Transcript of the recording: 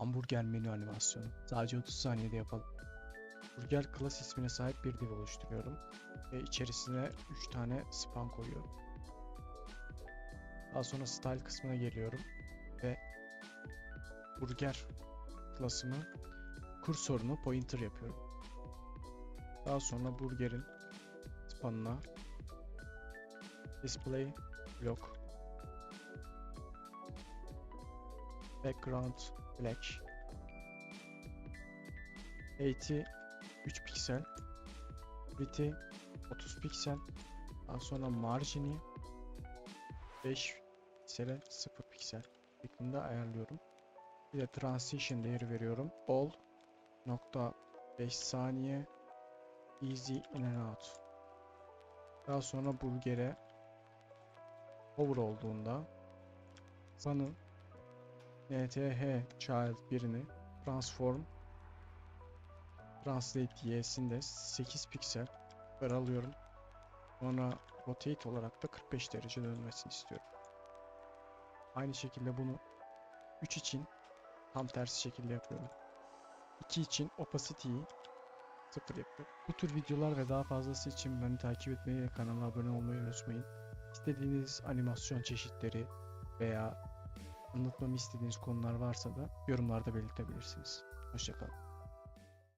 Hamburger menü animasyonu. Sadece 30 saniyede yapalım. Burger class ismine sahip bir div oluşturuyorum. Ve içerisine 3 tane span koyuyorum. Daha sonra style kısmına geliyorum. Ve burger class'ımı kursorunu pointer yapıyorum. Daha sonra burgerin spanına display block background black 80 3 piksel width'i 30 piksel daha sonra marjini 5 piksele 0 piksel şeklinde ayarlıyorum. Bir de transition değeri veriyorum. All nokta 5 saniye easy in and out. Daha sonra burgere hover olduğunda sanı nth child birini transform translate y'sinde 8 piksel alıyorum. Sonra rotate olarak da 45 derece dönmesini istiyorum. Aynı şekilde bunu 3 için tam tersi şekilde yapıyorum. 2 için opacity'yi 0 yapıyorum. Bu tür videolar ve daha fazlası için beni takip etmeyi ve kanala abone olmayı unutmayın. İstediğiniz animasyon çeşitleri veya anlatmamı istediğiniz konular varsa da yorumlarda belirtebilirsiniz. Hoşçakalın.